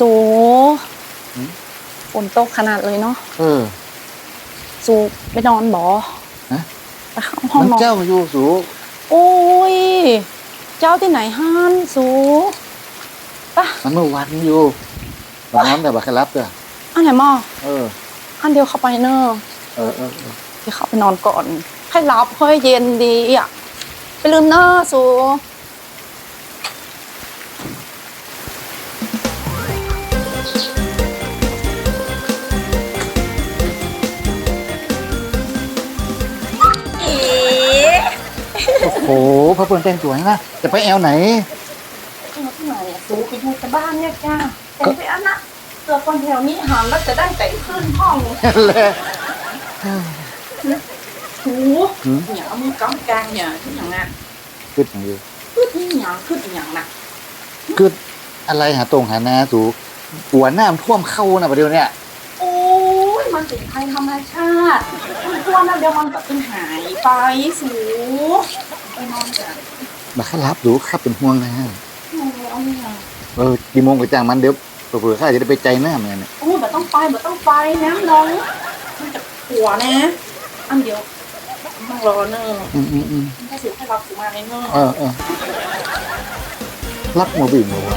สูหืมฝนตกขนาดเลยเนาะเออ สูไปนอนบ่ฮะ ไปเข้าห้องมันนอนเจ้าอยู่สูโอ้ย เจ้าที่ไหนฮันสูปะมันเมื่อวันอยู่ตอนนั้นแต่บักรับเด้ออันไหนหมอเอออันเดียวเข้าไปเนอะเออเออเออเดี๋ยวเข้าไปนอนก่อน ให้รับให้เย็นดีอะ ไปลืมเนอะสู โอ้โหพระเปิ่นแต่งตัวนะจะไปแอลไหนเอาที่ไหนอะสูไปอยู่แต่บ้านเนี่ยจ้าแต่งไปอันนะเจอคนแถวนี้หามแล้วจะได้แต่ขึ้นห้องแหละสูหืมเนี่ยเอามือกำกลางเนี่ยที่อย่างนั้นขึ้นอยู่ขึ้นที่อย่างขึ้นอย่างน่ะคืออะไรหาตรงหานาสูหัวน้ำท่วมเข้านะประเดี๋ยวเนี้ยโอ้ยมันเป็นภัยธรรมชาติมันกลัวนะเดี๋ยวมันแบบเป็นหายไปสู ไปนอนกันบักรับสูข้าเป็นห่วงนะโอ้ยเอาเนี่ยเออกี่โมงก็จ้างมันเดี๋ยวเผื่อๆข้าจะได้ไปใจหน้ามันเนี่ยโอ้ยแบบต้องไปแบบต้องไปน้ำลงมันจะหัวนะอันเดียวต้องรอเนอะอืมอืมอืมถ้าสิให้รับสิมาเลยเนอะเออเออรับโมบิลมา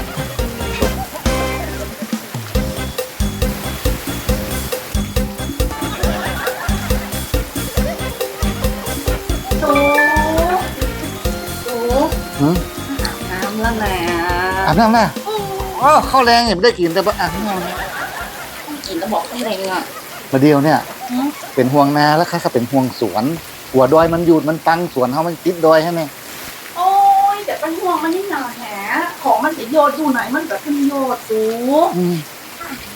หืมน้ำแล้วนะอาบน้ำนะอ๋อข้าวแรงเนี่ยไม่ได้กินแต่ว่าอาบน้ำนะต้องกินแล้วบอกให้อะไรเงี้ยประเดี๋ยวเนี่ย หืมเป็นห่วงนาแล้วข้าก็เป็นห่วงสวนหัวดอยมันหยุดมันปังสวนเขามันติดดอยใช่ไหมโอ้ยแต่เป็นห่วงมันนี่หนาแหของมันจะโยดอยู่ไหนมันแบบเป็นโยดสูอืม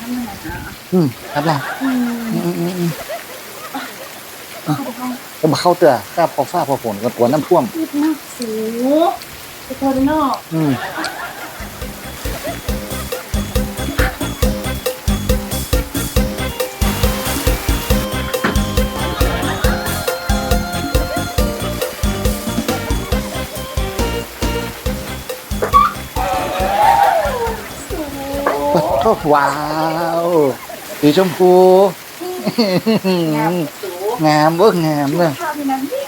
นั่นแหละนะอืมครับล่ะอืมอืมอืมอืมอืมเข้าไปห้องแล้วมาเข้าเตือข้าพอฟ้าพอฝนกับกลัวน้ำท่วมมืดมากสู ไปเจอเนอะอืมก็ว้าว สีชมพู งามสูงามเว้งามเลยข้าวที่นั้นนี่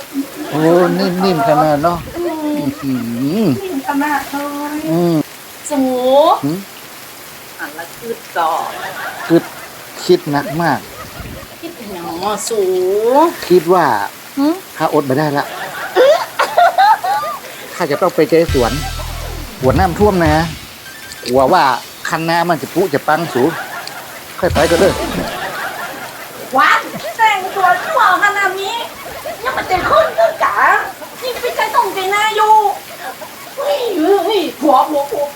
โอ้ นิ่มๆขนาดเนาะ อืมอื้อหือนี่ขนาดเลยอืมสูหืมหันละคืดก่อนคือคิดหนักมาก คิดอย่างอะสูคิดว่าหืมข้าอดไม่ได้ละข้าจะต้องไปเจอสวนหัวน้ำท่วมนะกลัวว่าคันนามันจะปุจะปังสูค่อยไปก็เด้อวันแต่งตัวชั่วขนาดนี้ยังมันจะขึ้นก็กะ 我我我。